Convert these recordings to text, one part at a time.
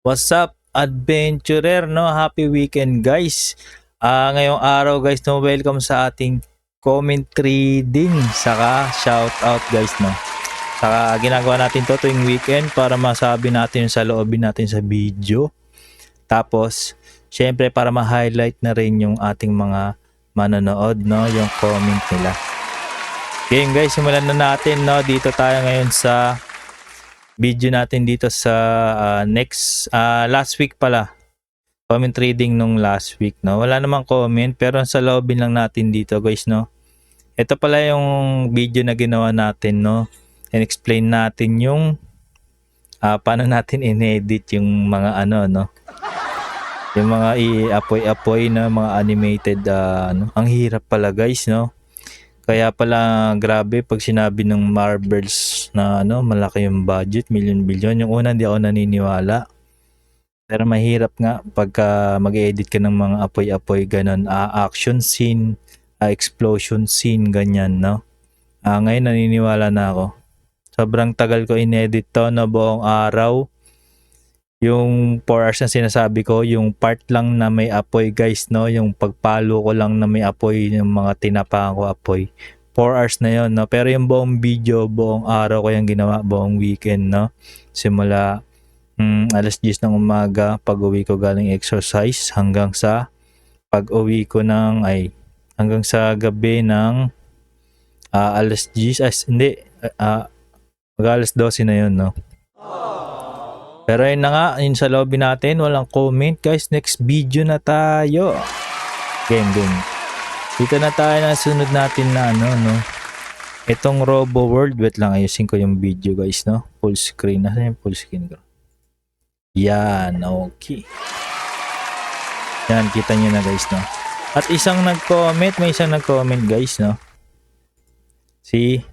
What's up, adventurer, no? Happy weekend, guys. Ah, ngayong araw, guys, no, welcome sa ating comment reading. Saka shout out, guys, no. Saka ginagawa natin to tuwing weekend para masabi natin sa loobin natin sa video. Tapos, syempre para ma-highlight na rin yung ating mga manonood, no, yung comment nila. Game guys, simulan na natin, no. Dito tayo ngayon sa video natin dito sa ah, next ah, last week pala. Comment reading nung last week, no. Wala namang comment pero sa loobin lang natin dito, guys, no. Ito pala yung video na ginawa natin, no. And explain natin yung ah, paano natin inedit yung mga ano, no. Yung mga i-apoy-apoy na mga animated ah, ano. Ang hirap pala, guys, no. Kaya pala grabe pag sinabi ng Marvels na ano, malaki yung budget, million billion. Yung una hindi ako naniniwala. Pero mahirap nga pagka mag-edit ka ng mga apoy-apoy ganun, ah, action scene, ah, explosion scene ganyan, no. Ah, ngayon naniniwala na ako. Sobrang tagal ko inedit to no buong araw. Yung 4 hours na sinasabi ko, yung part lang na may apoy guys, no? Yung pagpalo ko lang na may apoy, yung mga tinapakan ko apoy. 4 hours na yon no? Pero yung buong video, buong araw ko yung ginawa, buong weekend, no? Simula mm, alas 10 ng umaga, pag uwi ko galing exercise, hanggang sa pag uwi ko ng, ay, hanggang sa gabi ng ah, alas 10, ay, hindi, ah, mag alas 12 na yun, no? Pero yun na nga, yun sa lobby natin, walang comment. Guys, next video na tayo. Game, game. Dito na tayo na sunod natin na ano, no. Itong Robo World, wait lang, ayusin ko yung video guys, no. Full screen. Nasaan yung full screen ko? Yan, okay. Yan, kita nyo na guys, no. At isang nag-comment, may isang nag-comment guys, no. Si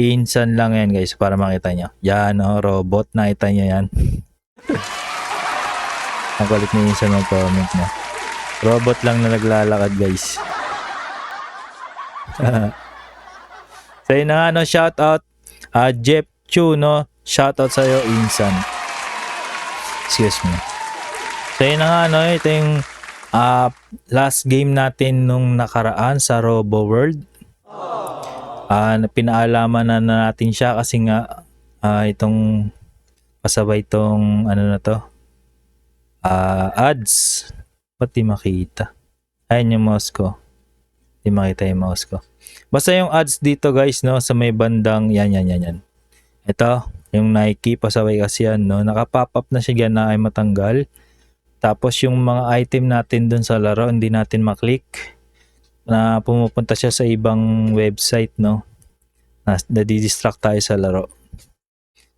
Insan lang yan guys para makita nyo. Yan, no, robot, nakita nyo yan. Ang kulit ni Insan mag-comment na. Robot lang na naglalakad guys. so yun na nga shout out ah, Jeff Chu no, shout out sa'yo Insan. Excuse me. So yun na nga no, ito yung ah, last game natin nung nakaraan sa Robo World. Ah, pinaalaman na, na natin siya kasi nga ah, itong pasabay itong ano na to ah, ads. Ba't di makita? Ayan yung mouse ko. Di makita yung mouse ko. Basta yung ads dito guys, no, sa may bandang, yan, yan, yan, yan. Ito, yung Nike, pasaway kasi yan, no. Naka-pop up na siya dyan na ay matanggal. Tapos yung mga item natin dun sa laro, hindi natin maklik. Na pumupunta siya sa ibang website, no. Na, nadidistract tayo sa laro.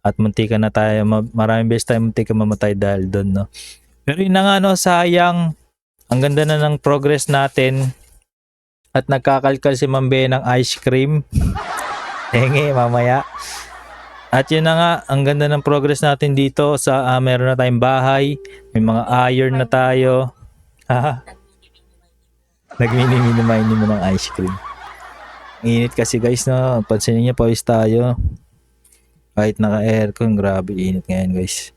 At muntika na tayo, ma- maraming beses tayo muntika mamatay dahil doon, no. Pero yun na nga, no, sayang. Ang ganda na ng progress natin. At nagkakalkal si Mambe ng ice cream. Henge, mamaya. At yun na nga, ang ganda ng progress natin dito sa ah, meron na tayong bahay, may mga iron na tayo. Ha? Nagmini-mini mo ng ice cream. Ang Init kasi guys no, pansinin niyo pawis tayo. Kahit naka-aircon, grabe init ngayon guys.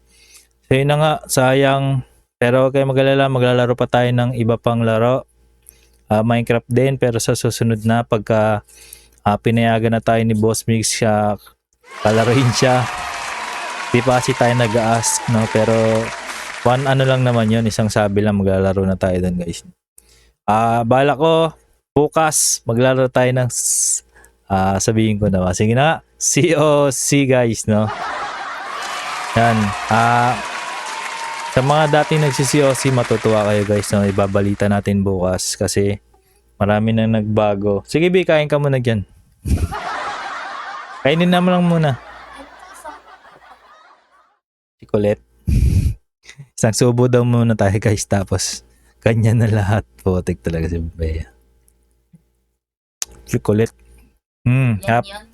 So yun na nga, sayang. Pero kayo mag-alala, maglalaro pa tayo ng iba pang laro. Ah, Minecraft din, pero sa susunod na pagka ah, pinayagan na tayo ni Boss Mix siya, kalaruin siya. Di pa kasi tayo nag-ask, no? Pero one ano lang naman yon isang sabi lang maglalaro na tayo doon guys. Ah, bala ko, bukas maglalaro tayo ng ah, sabihin ko na ba. Sige na, COC guys, no? Yan. Ah, sa mga dating nagsi-COC, matutuwa kayo guys no? Ibabalita natin bukas kasi marami na nagbago. Sige, Bi, kain ka muna dyan. Kainin naman lang muna. Si Colette. Isang subo daw muna tayo guys tapos kanya na lahat. Putik talaga si Bea. Si Colette. Hmm, hap, yun.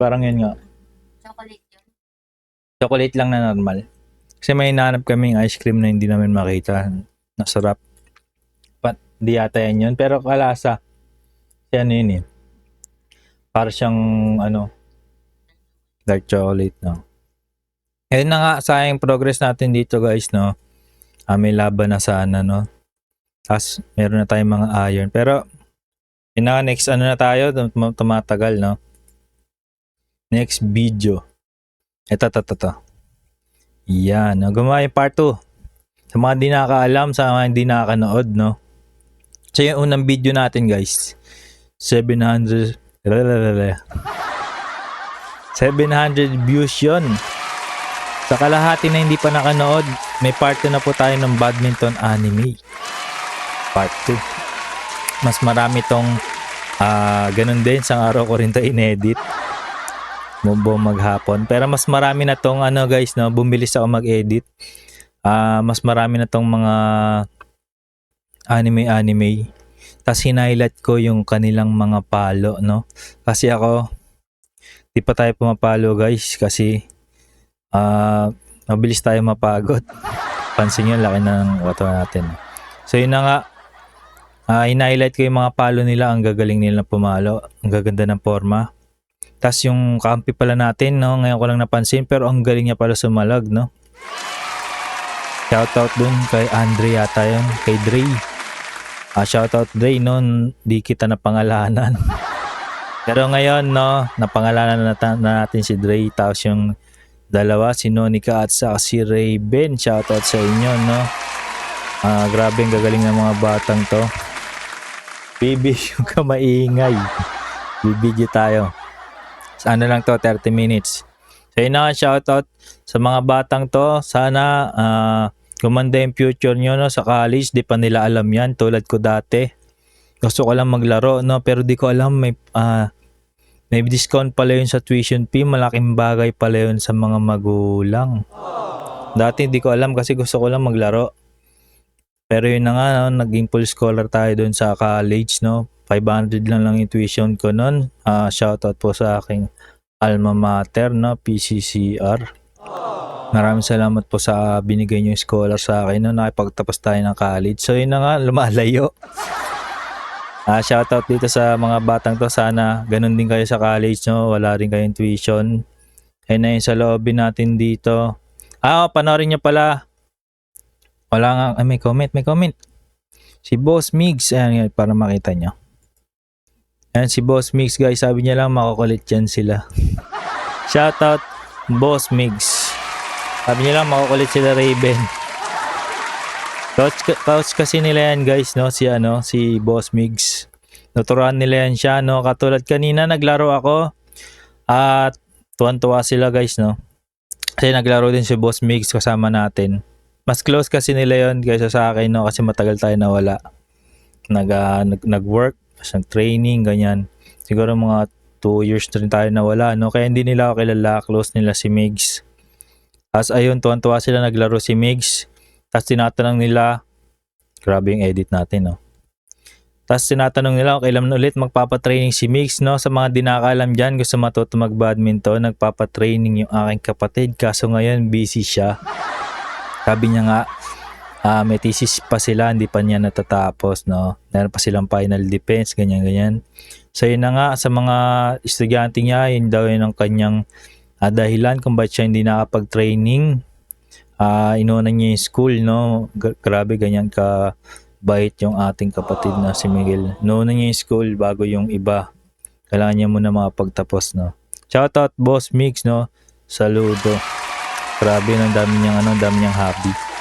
parang yun nga. Chocolate lang na normal. Kasi may hinahanap kaming ice cream na hindi namin makita. Nasarap. But, di yata yan yun. Pero kalasa. Kasi ano yun eh. Para siyang, ano, dark chocolate, no? Ayun na nga, sayang progress natin dito guys, no? Ah, may laban na sana, no? Tapos, meron na tayong mga iron. Pero, yun na next ano na tayo, tum- tumatagal, no? Next video. Ito, ito, ito, ito. Yan, gumawa yung part 2. Sa mga di nakakaalam, sa mga hindi nakakanood, no? So, yung unang video natin, guys, 700, 700 views yun. Sa kalahati na hindi pa nakanood, may part 2 na po tayo ng badminton anime. Part 2. Mas marami tong ah ganun din, sa araw ko rin to inedit. Bumbo maghapon. Pero mas marami na tong ano guys, no, bumilis ako mag-edit. Ah, mas marami na tong mga anime-anime. Tapos hinighlight ko yung kanilang mga palo, no? Kasi ako, di pa tayo pumapalo guys kasi ah mabilis tayo mapagod. Pansin nyo, laki ng wato natin. So yun na nga, ah hinighlight ko yung mga palo nila, ang gagaling nila pumalo, ang gaganda ng forma. Tapos yung kampi pala natin, no, ngayon ko lang napansin, pero ang galing niya pala sumalag, no. Shoutout dun kay Andre yata yun, kay Dre. Ah, shoutout Dre, no, di kita na pangalanan. Pero ngayon, no, napangalanan na, nata- na natin si Dre, tapos yung dalawa, si Nonica at sa si Raven. Shoutout sa inyo, no. Ah, grabe ang gagaling ng mga batang to. Bibi yung ka maingay. Bibidyo tayo. Ano lang to, 30 minutes. So yun na shoutout sa mga batang to. Sana ah, gumanda yung future nyo no, sa college. Di pa nila alam yan, tulad ko dati. Gusto ko lang maglaro, no? Pero di ko alam may ah, may discount pala yun sa tuition fee. Malaking bagay pala yun sa mga magulang. Dati di ko alam kasi gusto ko lang maglaro. Pero yun na nga, no, naging full scholar tayo doon sa college, no? 500 lang lang yung tuition ko noon. Ah, shoutout po sa aking alma mater, no? PCCR. Maraming salamat po sa binigay niyo scholar sa akin, no? Nakipagtapos tayo ng college. So yun na nga, lumalayo. Ah, shoutout dito sa mga batang to. Sana ganun din kayo sa college, no? Wala rin kayong tuition. Ayun na yun sa lobby natin dito. Ah, oh, panoorin nyo pala. Wala nga, ay, may comment, may comment. Si Boss Migs, ayan, yan, para makita nyo. Ayan, si Boss Migs, guys, sabi niya lang, makukulit yan sila. Shoutout, Boss Migs. Sabi niya lang, makukulit sila Raven. Coach, coach kasi nila yan, guys, no? Si, ano, si Boss Migs. Naturuan nila yan siya, no? Katulad kanina, naglaro ako. At tuwan-tuwa sila, guys, no? Kasi naglaro din si Boss Migs kasama natin. Mas close kasi nila yon kaysa sa akin, no? Kasi matagal tayo nawala. Nag, ah, nag, nag-work, tapos nag-training, ganyan. Siguro mga 2 years na rin tayo nawala, no? Kaya hindi nila ako kilala, close nila si Migs. Tapos ayun, tuwan-tuwa sila naglaro si Migs. Tapos tinatanong nila, grabe yung edit natin, no? Tapos tinatanong nila kung kailan ulit magpapatraining si Migs, no? Sa mga di nakakalam dyan, gusto matuto mag-badminton, nagpapatraining yung aking kapatid. Kaso ngayon, busy siya. Sabi niya nga, ah, may thesis pa sila, hindi pa niya natatapos, no? Meron pa silang final defense, ganyan-ganyan. So yun na nga, sa mga estudyante niya, yun daw yun ang kanyang ah, dahilan kung bakit siya hindi nakapag-training. Ah, inuuna niya yung school, no? Grabe, ganyan ka bait yung ating kapatid na si Miguel. Inuuna niya yung school bago yung iba. Kailangan niya muna makapagtapos, no? Shoutout, Boss Mix, no? Saludo. Grabe, ang dami niyang, ano, dami niyang hobby.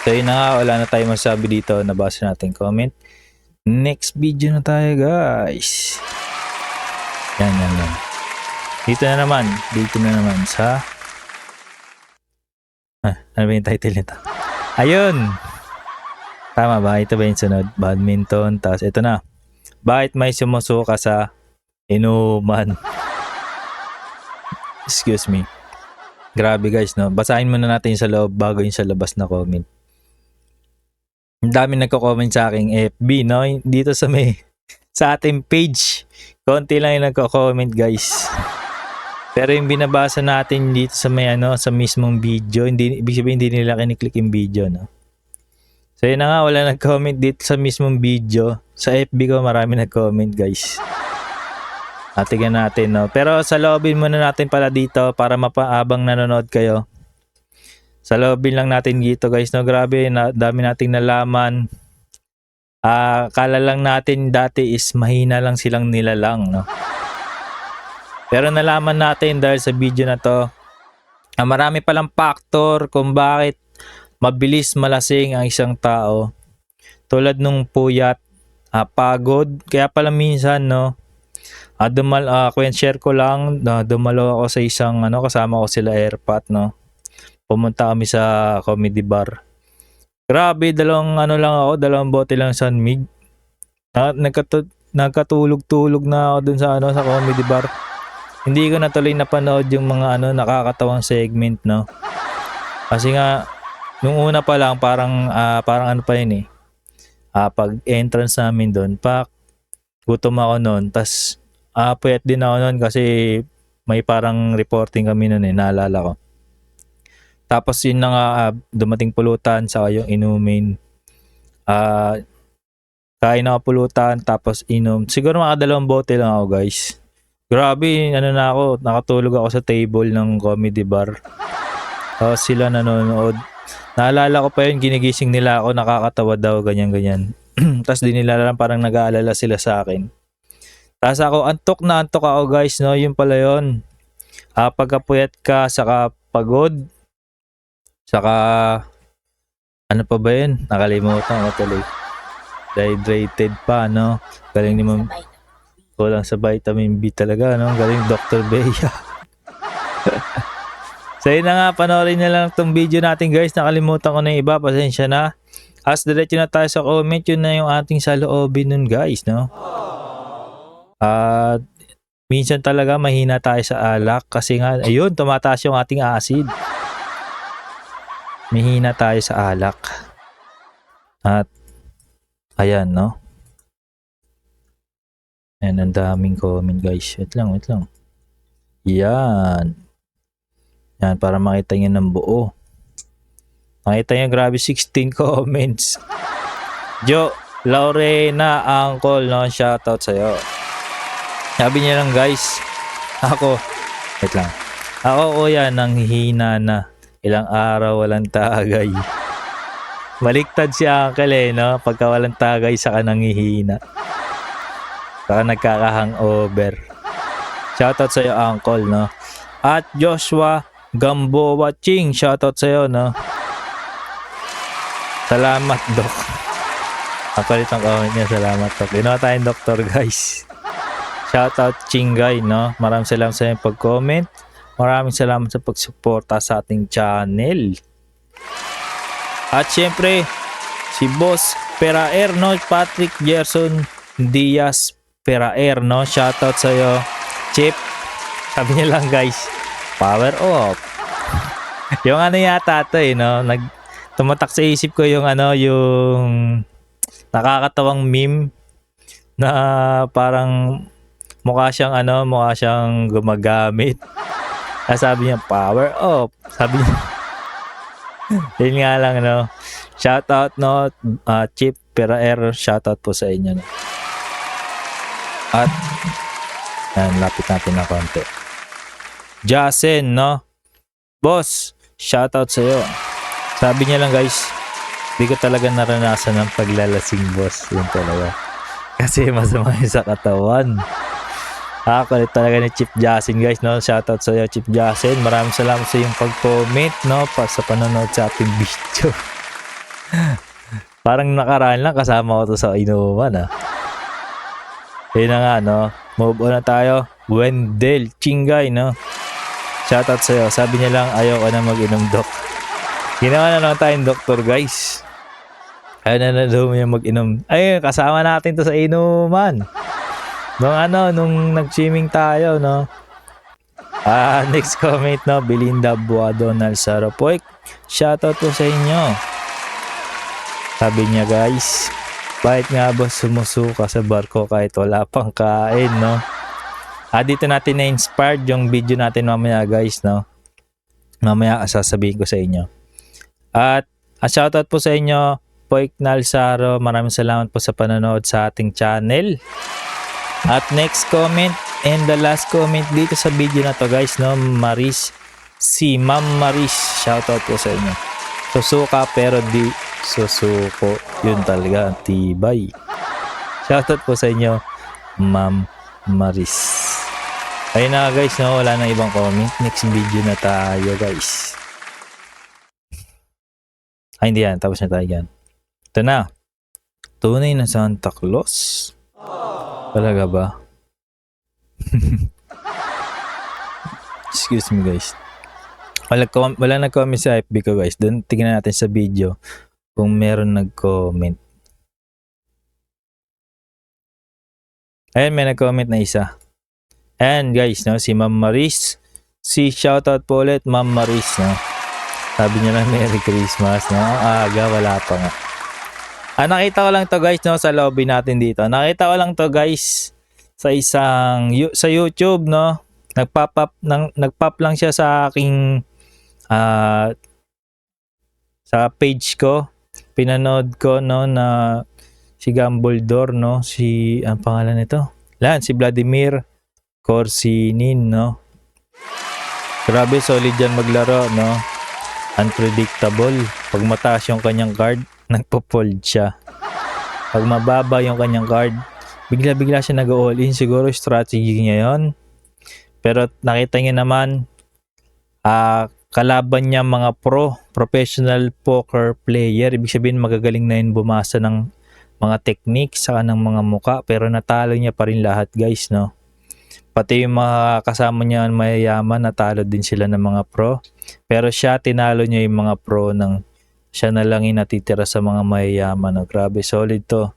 So yun na nga, wala na tayo masabi dito. Nabasa natin comment. Next video na tayo, guys. Yan, yan, yan. Dito na naman. Dito na naman sa... Ah, ano ba yung title nito? Ayun! Tama ba? Ito ba yung sunod? Badminton. Tapos ito na. Bakit may sumusuka sa inuman? Excuse me. Grabe guys, no? Basahin muna natin sa loob bago yung sa labas na comment. Ang dami nagko-comment sa aking FB, no? Dito sa may sa ating page. Konti lang yung nagko-comment, guys. Pero yung binabasa natin dito sa may ano, sa mismong video, hindi ibig sabihin hindi nila kiniklik yung video, no. So yun na nga, wala nag-comment dito sa mismong video. Sa FB ko marami nag-comment, guys. At tingnan natin, no. Pero sa loobin muna natin pala dito para mapaabang nanonood kayo. Sa loobin lang natin dito guys, no? Grabe, na, dami nating nalaman. Ah, kala lang natin dati is mahina lang silang nilalang, no? Pero nalaman natin dahil sa video na to, ah, marami palang factor kung bakit mabilis malasing ang isang tao. Tulad nung puyat, ah, pagod, kaya pala minsan, no? Ah, dumal, kwen share ko lang, na dumalo ako sa isang, ano, kasama ko sila airpat, no? Pumunta kami sa comedy bar. Grabe, dalawang ano lang ako, dalawang bote lang San Mig. Na, nagkatu- nagkatulog-tulog na ako dun sa ano sa comedy bar. Hindi ko na tuloy napanood yung mga ano nakakatawang segment, no. Kasi nga nung una pa lang parang ah, parang ano pa yun eh. Ah, pag entrance namin doon, pak gutom ako noon, tas ah puyat din ako noon kasi may parang reporting kami noon eh, naalala ko. Tapos yun na nga, ah, dumating pulutan sa yung inumin. Ah, kain ako pulutan, tapos inom. Siguro mga dalawang bote lang ako guys. Grabe, ano na ako, nakatulog ako sa table ng comedy bar. Tapos sila nanonood. Naalala ko pa yun, ginigising nila ako, nakakatawa daw, ganyan-ganyan. Tapos di nila lang parang nag-aalala sila sa akin. Tapos ako, antok na antok ako guys, no? Yun pala yun. Ah, pagkapuyat ka, saka pagod, saka ano pa ba yun? Nakalimutan ko tuloy. Dehydrated pa, no? Galing ni Ma'am kulang sa vitamin B talaga, no? Galing Dr. Bea. so yun na nga, panoorin na lang tong video natin guys. Nakalimutan ko na yung iba, pasensya na. As diretso na tayo sa comment, yun na yung ating saloobin nun guys, no? At minsan talaga mahina tayo sa alak kasi nga, ayun, tumataas yung ating acid. Mahina tayo sa alak. At, ayan, no? Ayan, ang daming comment guys. Wait lang, wait lang. Yan. Yan, para makita nyo ng buo. Makita nyo, grabe 16 comments. Jo, Lorena, Uncle, no? Shoutout sa'yo. Sabi niya lang guys, ako, wait lang. Ako kuya, nang hihina na. Ilang araw walang tagay. Baliktad si Uncle eh, no? Pagka walang tagay, saka nangihina. Saka nagkaka-hangover. Shoutout sa'yo, Uncle, no? At Joshua Gamboa Ching, shoutout sa'yo, no? Salamat, Doc. Kapalit ang comment niya, salamat, Doc. Ginawa tayong doktor, guys. Shoutout, Chingay, no? Maraming salamat sa pag-comment. Maraming salamat sa pagsuporta sa ating channel. At syempre, si Boss Peraer, no? Patrick Gerson Diaz Peraer, no? Shoutout sa iyo, Chip. Sabi niya lang, guys, power off. yung ano yata to eh, no? Nag, tumatak sa isip ko yung ano, yung nakakatawang meme na parang mukha siyang ano, mukha siyang gumagamit. Ah, sabi niya, power off. Sabi niya, yun nga lang, no? Shoutout, no? Uh, Chip Peraer, shoutout po sa inyo, no? At, yan, lapit natin na konti. Jasen, no? Boss, shoutout sa'yo. Sabi niya lang, guys, di ko talaga naranasan ng paglalasing, boss. Yun talaga. Kasi masama yun sa katawan. Nakakulit talaga ni Chip Jasin guys no. Shoutout sa iyo Chip Jasin. Maraming salamat sa iyong pag-comment no pa sa panonood sa ating video. Parang nakaraan lang kasama ko to sa inuman ah. Yun na nga no. Move on na tayo. Wendell Chingay no. Shoutout sa iyo. Sabi niya lang ayaw ko na mag-inom doc. Ginawa na lang tayong doktor guys. Ayaw na na daw mag-inom. Ayun, kasama natin to sa inuman. Nung ano, nung nag-swimming tayo, no? Ah, next comment, no? Belinda Buadonal Sarapoy. Shoutout po sa inyo. Sabi niya, guys, bakit nga ba sumusuka sa barko kahit wala pang kain, no? Ah, dito natin na-inspired yung video natin mamaya, guys, no? Mamaya sasabihin ko sa inyo. At, ah, shoutout po sa inyo, Poik Nalsaro. Maraming salamat po sa panonood sa ating channel. At next comment and the last comment dito sa video na to guys no Maris si Ma'am Maris. Shoutout po sa inyo. Susuka pero di susuko. Yun talaga, tibay. Shoutout po sa inyo, Ma'am Maris. Ayun na guys, no? wala na ibang comment. Next video na tayo guys. Ay, hindi yan. Tapos na tayo yan. Ito na. Tunay na Santa Claus. Talaga ba? Excuse me guys. Wala, wala nag-comment sa FB ko guys. Doon tingnan natin sa video kung meron nag-comment. Ayan, may nag-comment na isa. Ayan guys, no, si Ma'am Maris. Si shoutout po ulit, Ma'am Maris, no. Sabi niya na Merry Christmas, no. Aga, wala pa nga. Ah, nakita ko lang to guys, no, sa lobby natin dito. Nakita ko lang to guys sa isang sa YouTube, no. Nagpop up nang nagpop lang siya sa aking ah sa page ko. Pinanood ko no na si Gambaldor, no, si ang pangalan nito. Lan, si Vladimir Corsinin, no. Grabe solid yan maglaro, no. Unpredictable. Pag mataas yung kanyang card, nagpo-fold siya. Pag mababa yung kanyang card, bigla-bigla siya nag-all in. Siguro strategy niya yun. Pero nakita niya naman, ah kalaban niya mga pro, professional poker player. Ibig sabihin magagaling na yun bumasa ng mga techniques saka ng mga muka. Pero natalo niya pa rin lahat guys, no. Pati yung mga kasama niya mayayaman, natalo din sila ng mga pro. Pero siya, tinalo niya yung mga pro ng siya na lang yung natitira sa mga mayayaman. No? Grabe, solid to.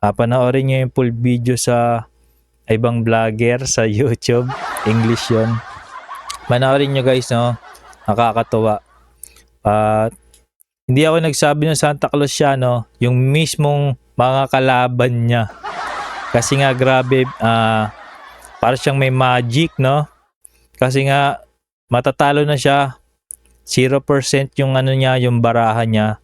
Ah, panoorin niyo yung full video sa ibang vlogger sa YouTube. English yon. Panoorin niyo guys, no? Nakakatuwa. At hindi ako nagsabi ng Santa Claus siya, no? Yung mismong mga kalaban niya. Kasi nga, grabe, ah, para siyang may magic, no? Kasi nga, matatalo na siya. 0% yung ano niya, yung baraha niya.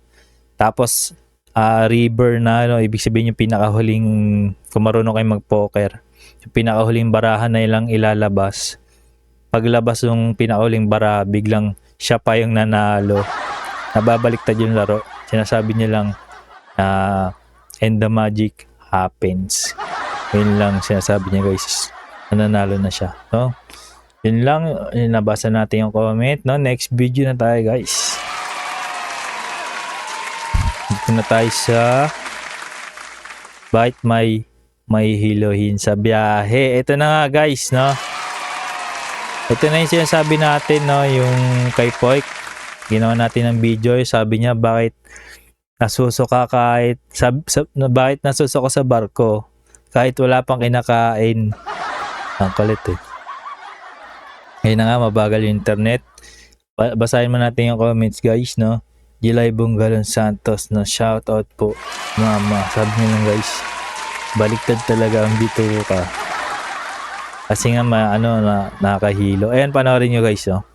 Tapos, ah, river na, no? Ibig sabihin yung pinakahuling, kung marunong kayo mag-poker, yung pinakahuling baraha na ilang ilalabas. Paglabas ng pinakahuling baraha, biglang siya pa yung nanalo. Nababaliktad yung laro. Sinasabi niya lang, na and the magic happens. Yun lang sinasabi niya guys. Nanalo na siya. No? Yun lang. Nabasa natin yung comment. No? Next video na tayo guys. Dito na tayo sa Bakit may may hilohin sa biyahe. Ito na nga guys, no? Ito na yung sinasabi natin, no? Yung kay Poik. Ginawa natin ng video. Sabi niya, bakit nasusuka kahit sab, sab, bakit nasusuka sa barko kahit wala pang kinakain. Ang kulit eh. Ngayon na nga, mabagal yung internet. Ba- Basahin mo natin yung comments guys, no? Gilay Bungalon Santos, no? Shout out po. Mama, sabi niya lang guys. Baliktad talaga ang bituko ka. Kasi nga, ma, ano, na, nakakahilo. Ayan, panoorin nyo guys, no?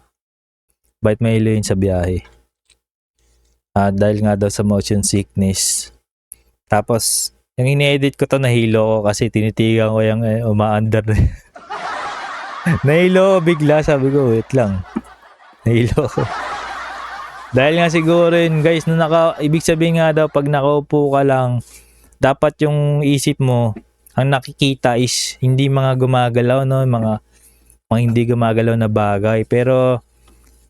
Bakit may hilo yun sa biyahe? Ah, dahil nga daw sa motion sickness. Tapos, yung ini-edit ko to nahilo ko kasi tinitigan ko yung eh, umaandar na. nahilo ko bigla, sabi ko, wait lang. Nahilo ko. Dahil nga siguro yun, guys, na naka, ibig sabihin nga daw, pag nakaupo ka lang, dapat yung isip mo, ang nakikita is hindi mga gumagalaw, no? Mga, mga hindi gumagalaw na bagay. Pero,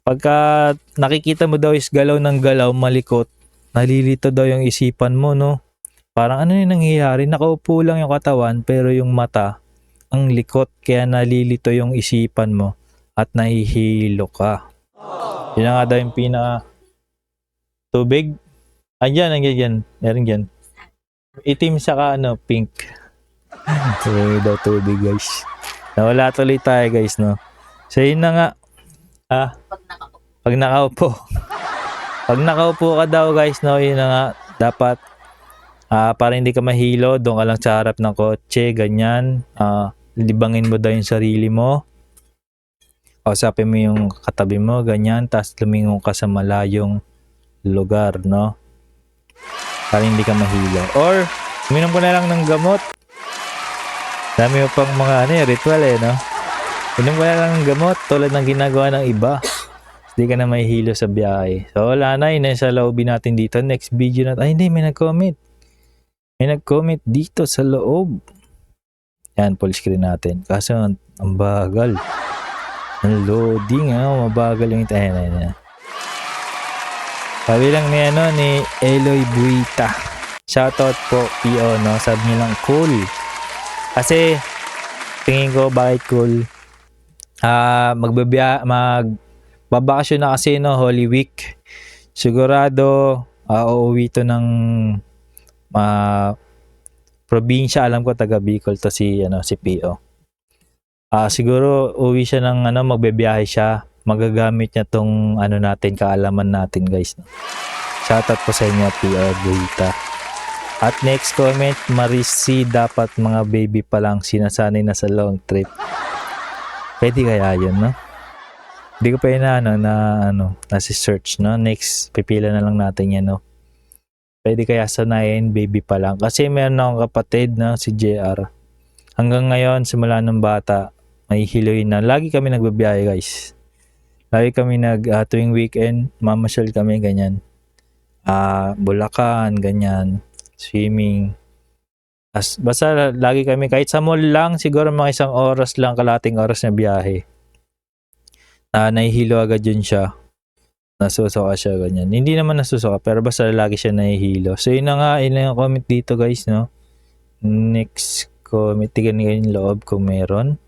pagka nakikita mo daw is galaw ng galaw, malikot, nalilito daw yung isipan mo, no? Parang ano yung nangyayari? Nakaupo lang yung katawan, pero yung mata, ang likot, kaya nalilito yung isipan mo at nahihilo ka. Yun nga daw yung pinaka tubig. Andyan, andyan, andyan. Meron dyan. Itim saka ano, pink. Sabi daw tubig guys. Nawala tuloy tayo guys, no? So yun na nga. Ah, pag nakaupo. pag nakaupo. pag nakaupo ka daw guys, no, yun na nga. Dapat, ah, para hindi ka mahilo, doon ka lang sa harap ng kotse, ganyan. Ah, libangin mo daw yung sarili mo. Kausapin mo yung katabi mo, ganyan. Tapos lumingon ka sa malayong lugar, no? Para hindi ka mahilo. Or, uminom ko na lang ng gamot. Dami mo pang mga ano, ritual eh, no? Uminom ko na lang ng gamot tulad ng ginagawa ng iba. Hindi ka na may hilo sa biyahe. So wala na, yun sa lobby natin dito. Next video na, ay hindi, may nag-comment. May nag-comment dito sa loob. Yan, full screen natin. Kaso, ang bagal. Ang loading, ah, mabagal yung ito. Ayan, ayan. Sabi lang ni, ano, ni Eloy Buita. Shoutout po, PO, no? Sabi niya lang, cool. Kasi, tingin ko, bakit cool? Ah, magbabiya, mag, babakasyon na kasi, no, Holy Week. Sigurado, ah, uuwi to ng, ah, probinsya. Alam ko, taga Bicol to si, ano, si PO. Ah, siguro uwi siya ng ano, magbebiyahe siya. Magagamit niya tong ano natin, kaalaman natin, guys. Shoutout po sa inyo, PR Buita. At next comment, Marisi, dapat mga baby pa lang sinasanay na sa long trip. Pwede kaya yun, no? Hindi ko pa yun na, ano, na, ano, nasi search, no? Next, pipila na lang natin yan, no? Pwede kaya sanayin, baby pa lang. Kasi meron akong kapatid, no? Si JR. Hanggang ngayon, simula ng bata, may hiloy na. Lagi kami nagbabiyahe, guys. Lagi kami nag, ah, tuwing weekend, mamasyal kami, ganyan. Ah, Bulacan, ganyan. Swimming. As, basta lagi kami, kahit sa mall lang, siguro mga isang oras lang, kalating oras na biyahe. Na nahihilo agad yun siya. Nasusuka siya, ganyan. Hindi naman nasusuka, pero basta lagi siya nahihilo. So, yun na nga, yun yung comment dito, guys, no? Next comment, tignan nyo yung loob kung meron.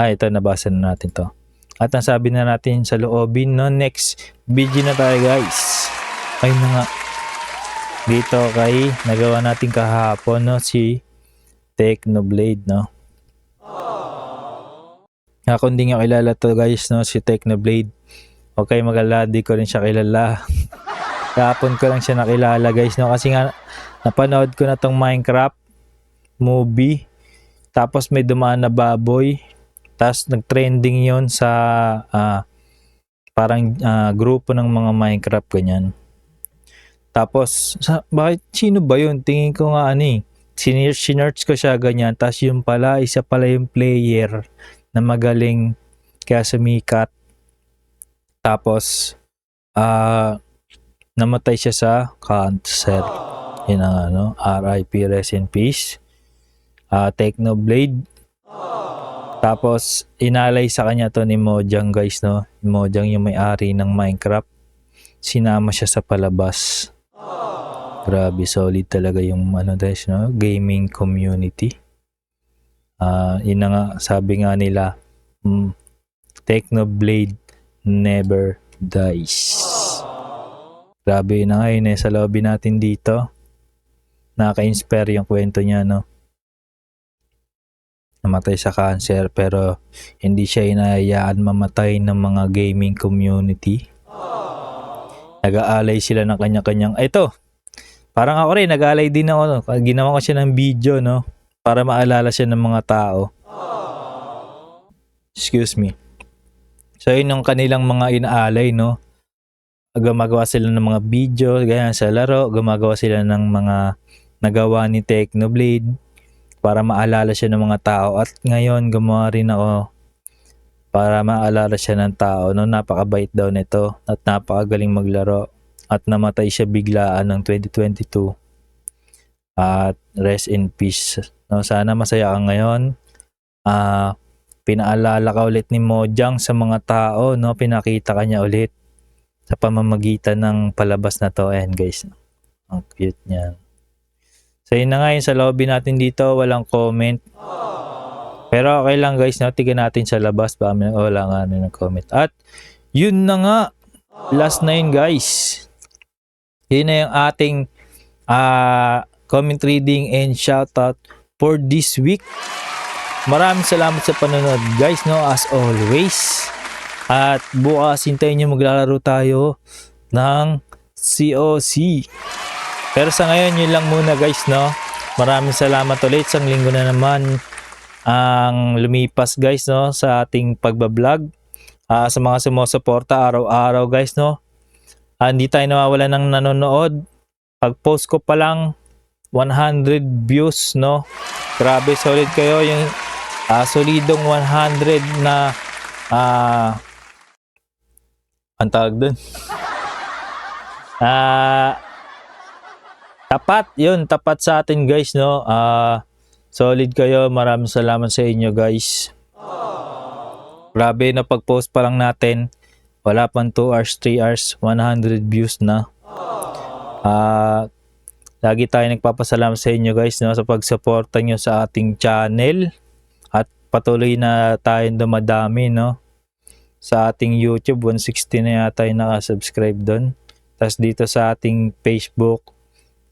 Ah, ito, nabasa na natin to. At nasabi na natin sa loobin, no? Next video na tayo, guys. Na nga. Dito kay, nagawa natin kahapon, no? Si Technoblade, no? Ako hindi nga kilala to, guys, no? Si Technoblade. Okay, magala, di ko rin siya kilala. Kahapon ko lang siya nakilala, guys, no? Kasi nga, napanood ko na tong Minecraft movie. Tapos may dumaan na baboy. Tapos nag-trending yon sa ah, parang ah, grupo ng mga Minecraft ganyan. Tapos, sa, bakit sino ba yun? Tingin ko nga ano eh. Sinerch ko siya ganyan. Tapos yung pala, isa pala yung player na magaling kaya sumikat. Tapos, ah namatay siya sa cancer. Yun ang ano, RIP, rest in peace. Ah Technoblade. Tapos, inalay sa kanya to ni Mojang guys, no? Mojang yung may-ari ng Minecraft. Sinama siya sa palabas. Grabe, solid talaga yung ano guys, no? Gaming community. Ah, yun na nga, sabi nga nila, mm, Technoblade never dies. Grabe na nga yun eh, sa lobby natin dito. Nakaka-inspire yung kwento niya, no? namatay sa cancer pero hindi siya inayaan mamatay ng mga gaming community. Nag-aalay sila ng kanya-kanyang, ito, parang ako rin, nag-aalay din ako, no? ginawa ko siya ng video, no? Para maalala siya ng mga tao. Excuse me. So, yun yung kanilang mga inaalay, no? Gumagawa sila ng mga video, ganyan sa laro, gumagawa sila ng mga nagawa ni Technoblade para maalala siya ng mga tao at ngayon gumawa rin ako para maalala siya ng tao no napakabait daw nito at napakagaling maglaro at namatay siya biglaan ng 2022 at rest in peace no sana masaya ka ngayon ah pinaalala ka ulit ni Mojang sa mga tao no pinakita ka niya ulit sa pamamagitan ng palabas na to ayan guys ang cute niya So yun na nga yun sa lobby natin dito, walang comment. Pero okay lang guys, no? Tignan natin sa labas ba may wala nga ano ng comment. At yun na nga, last na yun guys. Yun na yung ating ah, comment reading and shoutout for this week. Maraming salamat sa panonood guys, no? As always. At bukas hintayin nyo maglalaro tayo ng COC. Pero sa ngayon, yun lang muna guys, no? Maraming salamat ulit. Isang linggo na naman ang lumipas guys, no? Sa ating pagbablog. Ah, sa mga sumusuporta araw-araw guys, no? Ah, hindi tayo nawawala ng nanonood. Pag-post ko pa lang, 100 views, no? Grabe, solid kayo. Yung ah, solidong 100 na ah, ang tawag dun. Ah, tapat, yun, tapat sa atin guys, no? Ah, solid kayo, maraming salamat sa inyo guys. Grabe na pag-post pa lang natin, wala pang 2 hours, 3 hours, 100 views na. Ah, lagi tayo nagpapasalamat sa inyo guys no, sa pagsuporta nyo sa ating channel. At patuloy na tayong dumadami no sa ating YouTube. 160 na yata yung nakasubscribe doon tapos dito sa ating Facebook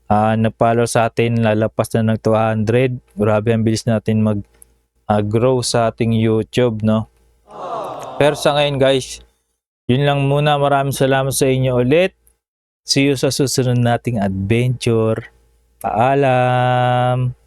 ah na-follow sa atin lalapas na ng 200 grabe ang bilis natin mag ah, grow sa ating YouTube no. Pero sa ngayon guys yun lang muna. Maraming salamat sa inyo ulit See you sa susunod nating adventure. Paalam!